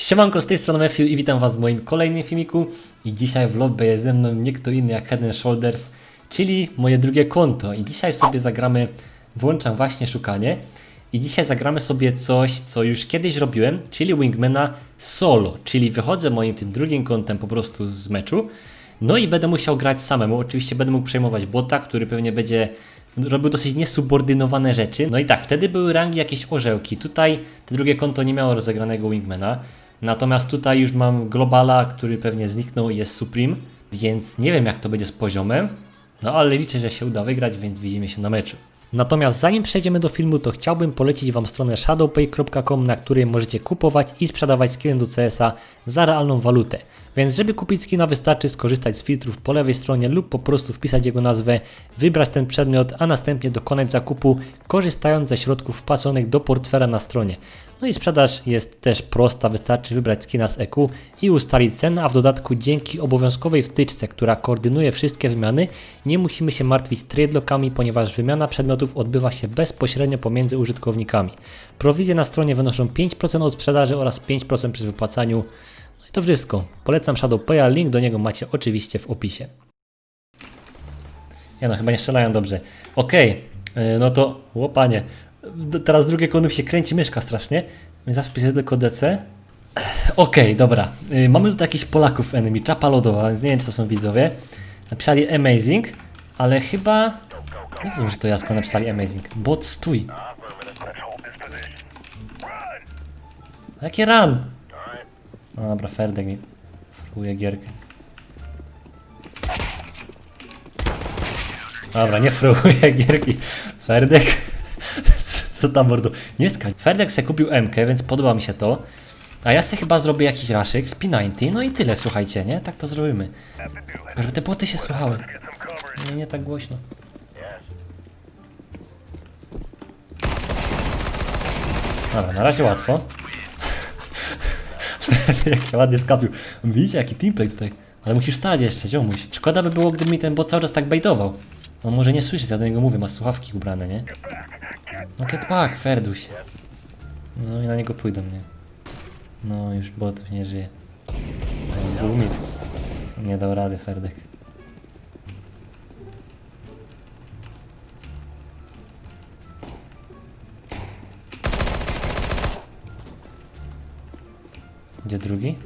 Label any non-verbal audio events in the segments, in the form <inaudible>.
Siemanko, z tej strony Matthew i witam was w moim kolejnym filmiku i dzisiaj w lobby jest ze mną nie kto inny jak Head Shoulders, czyli moje drugie konto i dzisiaj sobie zagramy, włączam właśnie szukanie i dzisiaj zagramy sobie coś, co już kiedyś robiłem, czyli Wingmana solo, czyli wychodzę moim tym drugim kontem po prostu z meczu, no i będę musiał grać samemu, oczywiście będę mógł przejmować bota, który pewnie będzie robił dosyć niesubordynowane rzeczy. No i tak, wtedy były rangi jakieś orzełki. Tutaj te drugie konto nie miało rozegranego Wingmana. Natomiast tutaj już mam Globala, który pewnie zniknął i jest Supreme, więc nie wiem jak to będzie z poziomem. No ale liczę, że się uda wygrać, więc widzimy się na meczu. Natomiast zanim przejdziemy do filmu, to chciałbym polecić Wam stronę shadowpay.com, na której możecie kupować i sprzedawać skiny do CS-a za realną walutę. Więc żeby kupić skina wystarczy skorzystać z filtrów po lewej stronie lub po prostu wpisać jego nazwę, wybrać ten przedmiot, a następnie dokonać zakupu korzystając ze środków wpłaconych do portfela na stronie. No i sprzedaż jest też prosta, wystarczy wybrać skina z EQ i ustalić cenę, a w dodatku dzięki obowiązkowej wtyczce, która koordynuje wszystkie wymiany, nie musimy się martwić trade lockami, ponieważ wymiana przedmiotów odbywa się bezpośrednio pomiędzy użytkownikami. Prowizje na stronie wynoszą 5% od sprzedaży oraz 5% przy wypłacaniu. To wszystko. Polecam ShadowPaya, link do niego macie oczywiście w opisie. Nie no, chyba nie strzelają dobrze. Okej, yy, no to łopanie. Teraz drugie konum się kręci myszka strasznie, zawsze piszę tylko DC. Okej, dobra. Yy, mamy tutaj jakichś Polaków enemy, czapa lodowa, więc nie wiem czy to są widzowie. Napisali amazing, ale chyba... Nie wiem, że to Jasko napisali amazing. Bot stój. Jakie run? No dobra, Ferdek mi fruje gierkę. Dobra, nie fruję gierki. Ferdek? <laughs> Co, co tam mordo? Nie skań. Ferdek se kupił MK, więc podoba mi się to. A ja sobie chyba zrobię jakiś raszyk z P90, no i tyle, słuchajcie, nie? Tak to zrobimy. Żeby te boty się słuchały. Nie, nie tak głośno. Dobra, na razie łatwo. <laughs> Jak się ładnie skapił. Widzicie, jaki teamplay tutaj. Ale musisz stać jeszcze, ziomuś. Szkoda by było, gdyby mi ten bot cały czas tak baitował. On może nie słyszeć, ja do niego mówię, ma słuchawki ubrane, nie? No ketpak, Ferduś. No i na niego pójdą, nie? No, już bot nie żyje. No, był mit. Nie dał rady, Ferdek. Gdzie drugi?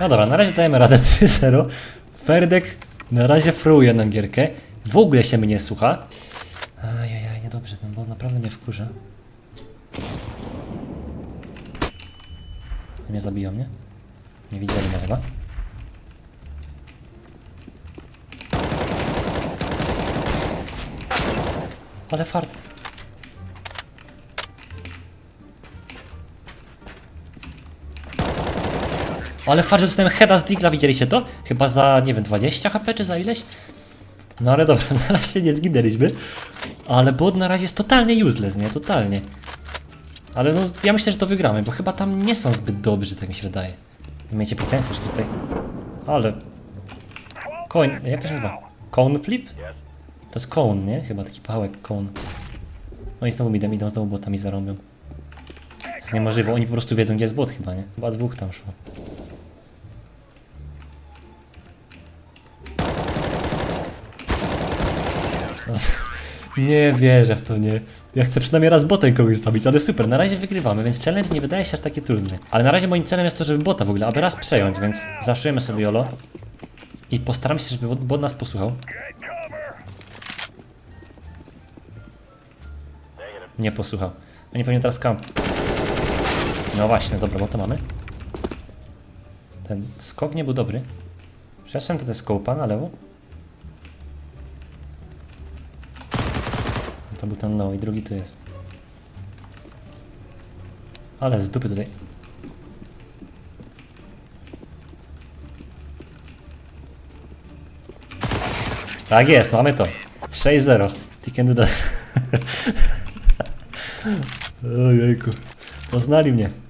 No dobra, na razie dajemy radę <laughs> 3-0. Ferdek na razie fruuje nam gierkę. W ogóle się mnie słucha. Ajajaj, niedobrze, ten bot naprawdę mnie wkurza. Mnie zabiją, nie? Nie widzieli mnie chyba. Ale fart. Ale fakt, że dostałem heada z digla, widzieliście to? Chyba za, nie wiem, 20 HP czy za ileś? No ale dobra, <laughs> na razie nie zginęliśmy. Ale bot na razie jest totalnie useless, nie? Totalnie. Ale no, ja myślę, że to wygramy, bo chyba tam nie są zbyt dobrzy, tak mi się wydaje. Nie Miejcie pretensje, że tutaj... Ale... Coin, jak to się nazywa? Cone flip? To jest cone, nie? Chyba taki pałek cone. No i znowu mi idą, znowu botami zarąbią. To jest niemożliwe, oni po prostu wiedzą, gdzie jest bot chyba, nie? Chyba dwóch tam szło. Nie wierzę w to, nie. Ja chcę przynajmniej raz botem kogoś zabić, ale super, na razie wygrywamy, więc challenge nie wydaje się aż taki trudny. Ale na razie moim celem jest to, żeby bota w ogóle, aby raz przejąć, więc zaszujemy sobie jolo. I postaram się, żeby bot, nas posłuchał. Nie posłuchał. Oni pewnie teraz kamp. No właśnie, dobra, bo to mamy. Ten skok nie był dobry. Przeszedłem to jest skołpa na lewo. To był ten no i drugi tu jest. Ale z dupy tutaj. Tak jest, mamy to. 6-0. Ty can do. <laughs> Ojejku. Poznali mnie. <laughs>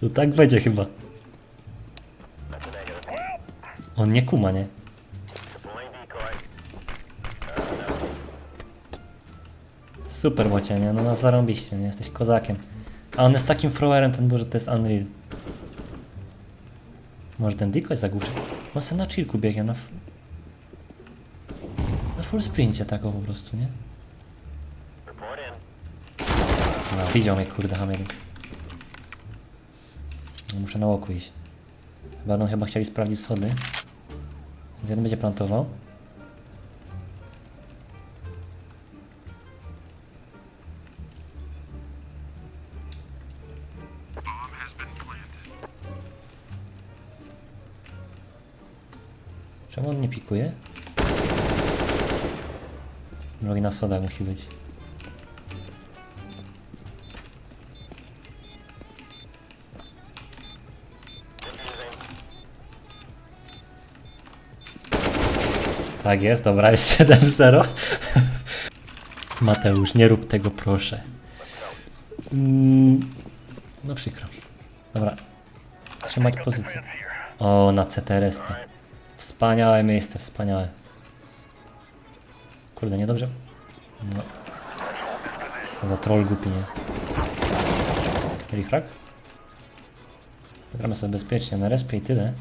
To tak będzie chyba. On nie kuma, nie? Super bocie, nie? No, no zarąbiście, nie? Jesteś kozakiem. A on jest takim throwerem, ten że to jest Unreal. Może ten decoy zagłuszy? On sobie na chillku biegnie, na... Na full sprincie tako po prostu, nie? No, widział mnie, kurde, Hamery. No, muszę na łoku iść. Będą chyba chcieli sprawdzić schody. Więc jeden będzie plantował. Czemu on nie pikuje? Drogi na sodach musi być. Tak jest, dobra, jest 7-0. <laughs> Mateusz, nie rób tego proszę. Mm, no przykro. Dobra. Trzymać pozycję. O, na CTRS. Wspaniałe miejsce, wspaniałe. Kurde, niedobrze. No. To za troll głupi, nie? Refrag? Gramy sobie bezpiecznie na respie i tyle.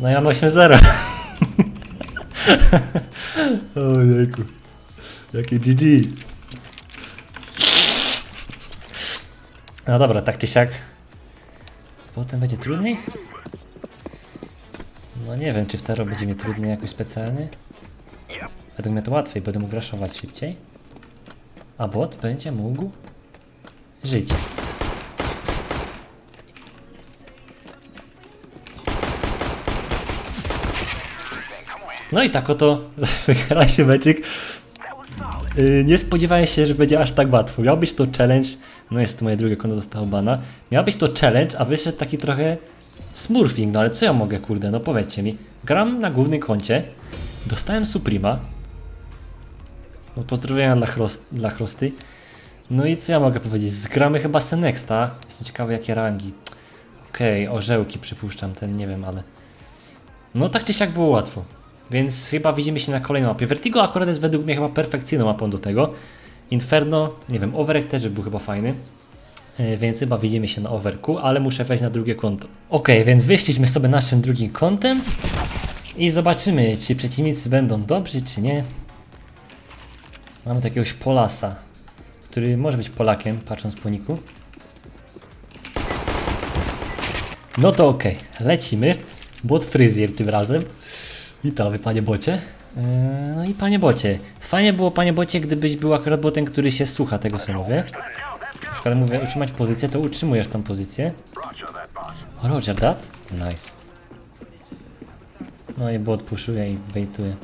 No ja mam 8-0. Ojejku. Jaki GG. No dobra, tak czy siak. Potem będzie trudniej? No nie wiem, czy w Tero będzie mi trudniej jakoś specjalnie. Według mnie to łatwiej, będę mógł raszować szybciej. A bot będzie mógł żyć. No i tak oto <laughs> wygra się meczyk. Yy, nie spodziewałem się, że będzie aż tak łatwo. Miał być to challenge, no jest to moje drugie konto zostało bana. Miał być to challenge, a wyszedł taki trochę smurfing, no ale co ja mogę, kurde, no powiedzcie mi. Gram na głównym koncie, dostałem Suprema. No pozdrowienia dla, chrost, dla Chrosty. No i co ja mogę powiedzieć, zgramy chyba Senexta. Jestem ciekawy jakie rangi. Okej, orzełki przypuszczam, ten nie wiem, ale... No tak czy siak było łatwo. Więc chyba widzimy się na kolejnej mapie. Vertigo akurat jest według mnie chyba perfekcyjną mapą do tego. Inferno, nie wiem, Overek też był chyba fajny. E, Więc chyba widzimy się na Overku, ale muszę wejść na drugie konto. Ok, więc wyszliśmy sobie naszym drugim kontem i zobaczymy, czy przeciwnicy będą dobrzy, czy nie. Mamy takiegoś Polasa, który może być Polakiem, patrząc po niku. No to ok, lecimy. Bot Fryzjer tym razem. Witamy panie bocie. Eee, No i panie bocie. Fajnie było panie bocie, gdybyś był akurat botem, który się słucha tego co mówię. Na przykład mówię utrzymać pozycję, to utrzymujesz tą pozycję. Roger that? Nice. No i bot puszuje i bejtuje.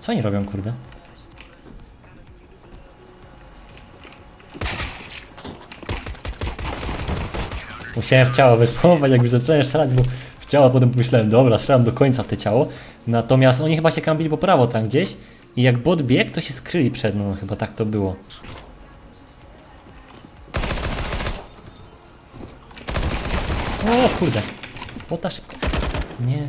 Co oni robią kurde? Musiałem w ciało wyspować, jakby zacząłem strzelać, bo w potem pomyślałem, dobra, strzelam do końca w te ciało. Natomiast oni chyba się kambili po prawo tam gdzieś i jak bot biegł, to się skryli przed mną, chyba tak to było. O kurde, bota szybko. Nie.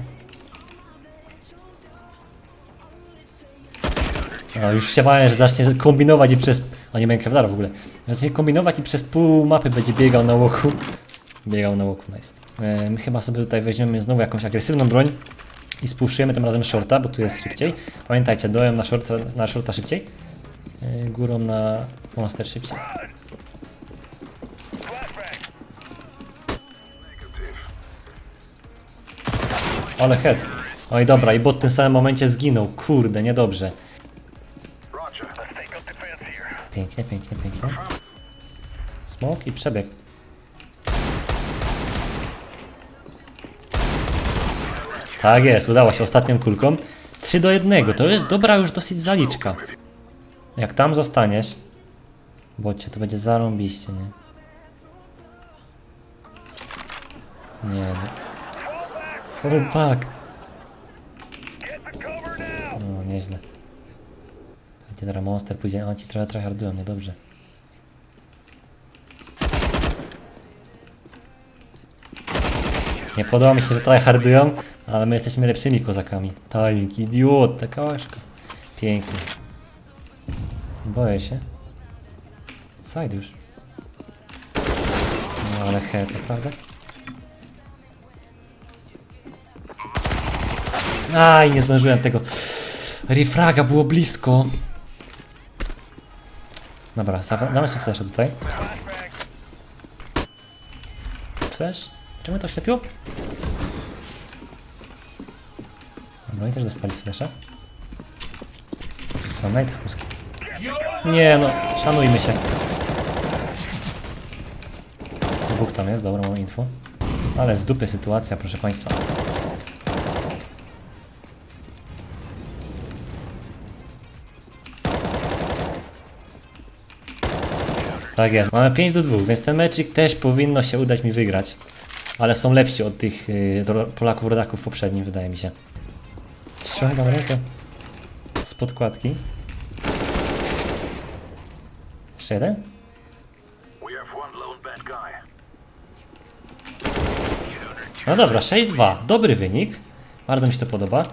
A już się bałem, że zacznie kombinować i przez... A nie Kevlara w ogóle. Zacznie kombinować i przez pół mapy będzie biegał na łoku. Biegał na łoku, nice. My chyba sobie tutaj weźmiemy znowu jakąś agresywną broń i spuszczujemy tym razem shorta, bo tu jest szybciej. Pamiętajcie, dołem na shorta, na shorta szybciej. E, górą na monster szybciej. Ale head. Oj dobra, i bot w tym samym momencie zginął. Kurde, niedobrze. Pięknie, pięknie, pięknie. Smoke i przebieg. Tak jest, udało się ostatnią kulką. 3 do 1, to jest dobra już dosyć zaliczka. Jak tam zostaniesz, bocie, to będzie zarąbiście, nie? Nie, nie. Full back. No, nieźle. Gdzie teraz monster pójdzie? A ci trochę tryhardują, niedobrze. Nie podoba mi się, że tryhardują, ale my jesteśmy lepszymi kozakami. Timing, idiot, taka łaszka. Pięknie. Boję się. Side już. No ale head, naprawdę? Aj, nie zdążyłem tego. Refraga było blisko. Dobra, damy sobie flasha tutaj. Flash? Czemu to ślepiło? Dobra, oni też dostali flasha. Są Nighthawski. Nie no, szanujmy się. Dwóch tam jest, dobra, mam info. Ale z dupy sytuacja, proszę Państwa. Tak jest, mamy 5 do 2, więc ten meczyk też powinno się udać mi wygrać. Ale są lepsi od tych y, Polaków rodaków poprzednim, wydaje mi się. Ściągam rękę z podkładki. Jeszcze jeden? No dobra, 6-2. Dobry wynik. Bardzo mi się to podoba.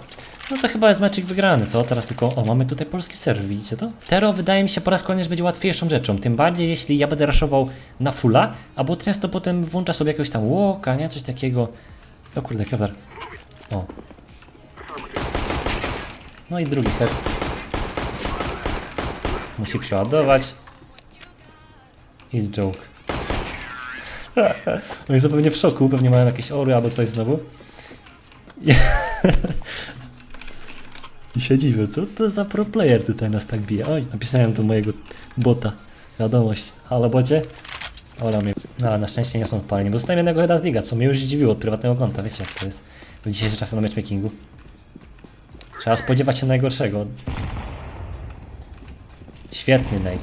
No to chyba jest meczyk wygrany, co? Teraz tylko, o, mamy tutaj polski serwer, widzicie to? Tero wydaje mi się po raz kolejny, że będzie łatwiejszą rzeczą. Tym bardziej, jeśli ja będę raszował na fulla, albo często potem włącza sobie jakiegoś tam łoka, nie? Coś takiego. O kurde, kevlar. O. No i drugi set. Musi przeładować. Is joke. <laughs> Oni są pewnie w szoku, pewnie mają jakieś ory albo coś znowu. <laughs> I się dziwię, co to za pro player tutaj nas tak bije. Oj, napisałem do mojego bota wiadomość. Halo bocie? Ola mnie. A, na szczęście nie są odpaleni, bo dostałem jednego heada z liga, co mnie już zdziwiło od prywatnego konta, wiecie jak to jest w dzisiejszych czasach na matchmakingu. Trzeba spodziewać się najgorszego. Świetny Nate.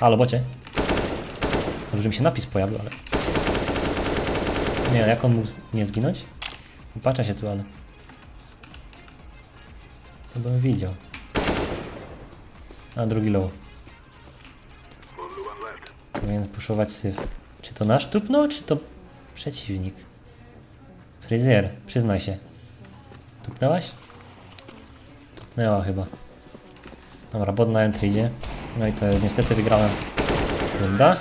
Halo bocie? Dobrze mi się napis pojawił, ale... Nie, jak on mógł nie zginąć? Patrzę się tu, ale... To bym widział. A drugi low. Powinien puszować syf. Czy to nasz tupnął, czy to przeciwnik? Fryzjer, przyznaj się. Tupnęłaś? Tupnęła chyba. Dobra, bot na entry idzie. No i to jest, niestety wygrałem. Runda.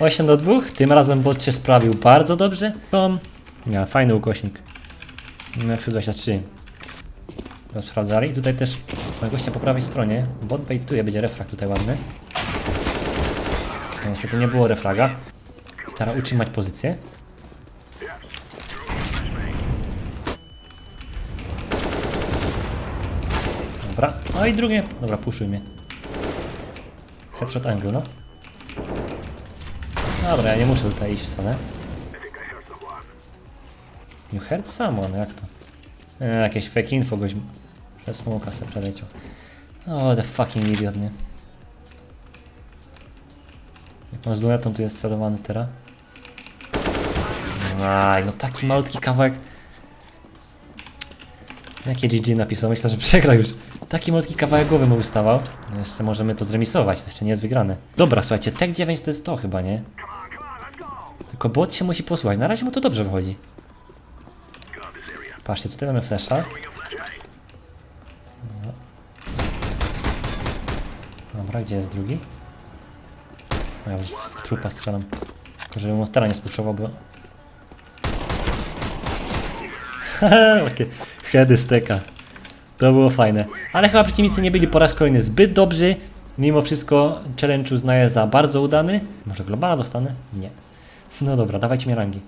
8 do 2. Tym razem bot się sprawił bardzo dobrze. Tom. Ja, fajny ukośnik. F23. To sprawdzali. Tutaj też gościa po prawej stronie. Bot baituje, będzie refrag tutaj ładny. No, niestety nie było refraga. Teraz utrzymać pozycję. Dobra. No i drugie. Dobra, puszuj mnie. Headshot angle, no. Dobra, ja nie muszę tutaj iść wcale. You heard someone, jak to? E, jakieś fake info goś przez smoka sobie przeleciał. O, the fucking idiot, nie? Jak on z lunetą tu jest celowany teraz. Aj, no taki malutki kawałek. Jakie GG napisał? Myślę, że przegrał już. Taki malutki kawałek głowy mu wystawał. No jeszcze możemy to zremisować, to jeszcze nie jest wygrane. Dobra, słuchajcie, Tek 9 to jest to chyba, nie? Tylko bot się musi posłuchać. Na razie mu to dobrze wychodzi. Patrzcie, tutaj mamy flasha. Dobra. Dobra, gdzie jest drugi? Ja już w trupa strzelam. Tylko żeby monstera nie spuszował, bo... <laughs> Takie heady steka. To było fajne. Ale chyba przeciwnicy nie byli po raz kolejny zbyt dobrzy. Mimo wszystko challenge uznaję za bardzo udany. Może globala dostanę? Nie. No dobra, dawajcie mi rangi.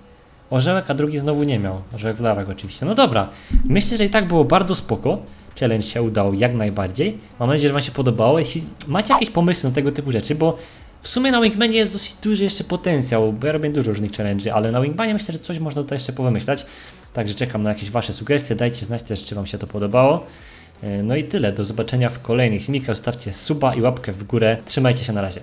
Orzełek, a drugi znowu nie miał. Orzełek w lawach oczywiście. No dobra, myślę, że i tak było bardzo spoko. Challenge się udał jak najbardziej. Mam nadzieję, że Wam się podobało. Jeśli macie jakieś pomysły na tego typu rzeczy, bo w sumie na Wingmanie jest dosyć duży jeszcze potencjał, bo ja robię dużo różnych challenge'y, ale na Wingmanie myślę, że coś można tutaj jeszcze powymyślać. Także czekam na jakieś Wasze sugestie, dajcie znać też, czy Wam się to podobało. E, No i tyle, do zobaczenia w kolejnych filmikach. Zostawcie suba i łapkę w górę. Trzymajcie się na razie.